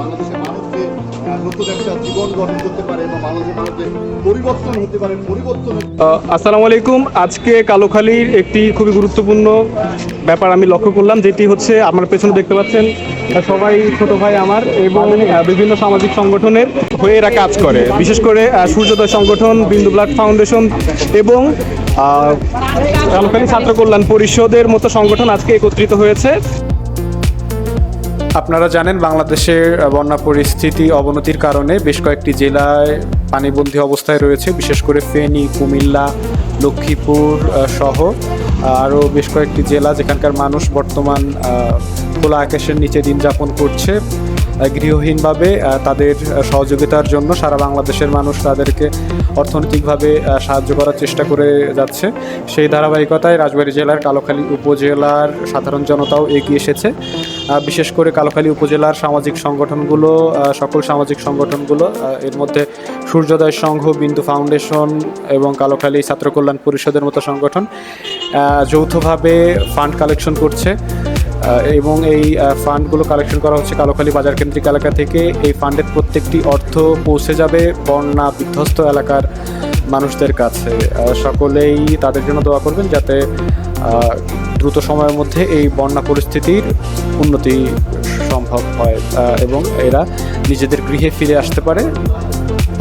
বাংলাদেশের মানুষ যে আহ, নতুন একটা জীবন গঠন করতে পারে এবং বাংলাদেশের পরিবর্তন হতে পারে পরিবর্তন আসসালামু আলাইকুম। আজকে কালোখালীর একটি খুবই গুরুত্বপূর্ণ ব্যাপার আমি লক্ষ্য করলাম যেটি হচ্ছে আমার পেছনে দেখতে পাচ্ছেন সবাই ছোট ভাই আমার এবং বিভিন্ন সামাজিক সংগঠনের হয়ে এরা কাজ করে। বিশেষ করে সূর্যোদয় সংগঠন বিন্দু ব্লাড ফাউন্ডেশন এবং কালোখালী ছাত্র কল্যাণ পরিষদের মতো সংগঠন আজকে একত্রিত হয়েছে। আপনারা জানেন বাংলাদেশের বন্যা পরিস্থিতি অবনতির কারণে বেশ কয়েকটি জেলায় পানিবন্দী অবস্থায় রয়েছে, বিশেষ করে ফেনী, কুমিল্লা, লক্ষ্মীপুর সহ। আরও বেশ কয়েকটি জেলা যেখানকার মানুষ বর্তমান খোলা আকাশের নিচে দিন যাপন করছে। গৃহহীনভাবে তাদের সহযোগিতার জন্য সারা বাংলাদেশের মানুষ তাদেরকে অর্থনৈতিকভাবে সাহায্য করার চেষ্টা করে যাচ্ছে। সেই ধারাবাহিকতায় রাজবাড়ী জেলার কালোখালী উপজেলার সাধারণ জনতাও এগিয়ে এসেছে। বিশেষ করে কালোখালী উপজেলার সামাজিক সংগঠনগুলো সকল সামাজিক সংগঠনগুলো এর মধ্যে সূর্যোদয় সংঘ, বিন্দু ফাউন্ডেশন এবং কালোখালী ছাত্র কল্যাণ পরিষদের মতো সংগঠন যৌথভাবে ফান্ড কালেকশন করছে। এবং এই ফান্ডগুলো কালেকশন করা হচ্ছে কালোখালী বাজার কেন্দ্রিক এলাকা থেকে। এই ফান্ডের প্রত্যেকটি অর্থ পৌঁছে যাবে বন্যা বিধ্বস্ত এলাকার মানুষদের কাছে। সকলেই তাদের জন্য দোয়া করবেন যাতে দ্রুত সময়ের মধ্যে এই বন্যা পরিস্থিতির উন্নতি সম্ভব হয়। এবং এরা নিজেদের গৃহে ফিরে আসতে পারে।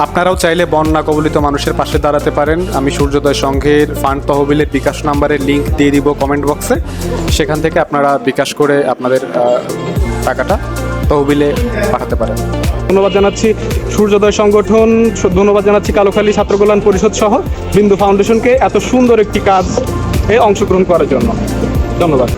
আপনারাও চাইলে বন্যা কবলিত মানুষের পাশে দাঁড়াতে পারেন। আমি সূর্যোদয় সংঘের ফান্ড তহবিলের বিকাশ নাম্বারের লিংক দিয়ে দিব কমেন্ট বক্সে। সেখান থেকে আপনারা বিকাশ করে আপনাদের টাকাটা তহবিলে পাঠাতে পারেন। ধন্যবাদ জানাচ্ছি সূর্যোদয় সংগঠন, ধন্যবাদ জানাচ্ছি কালোখালী ছাত্র কল্যাণ পরিষদ সহ বিন্দু ফাউন্ডেশনকে এত সুন্দর একটি কাজ এ অংশগ্রহণ করার জন্য। ধন্যবাদ।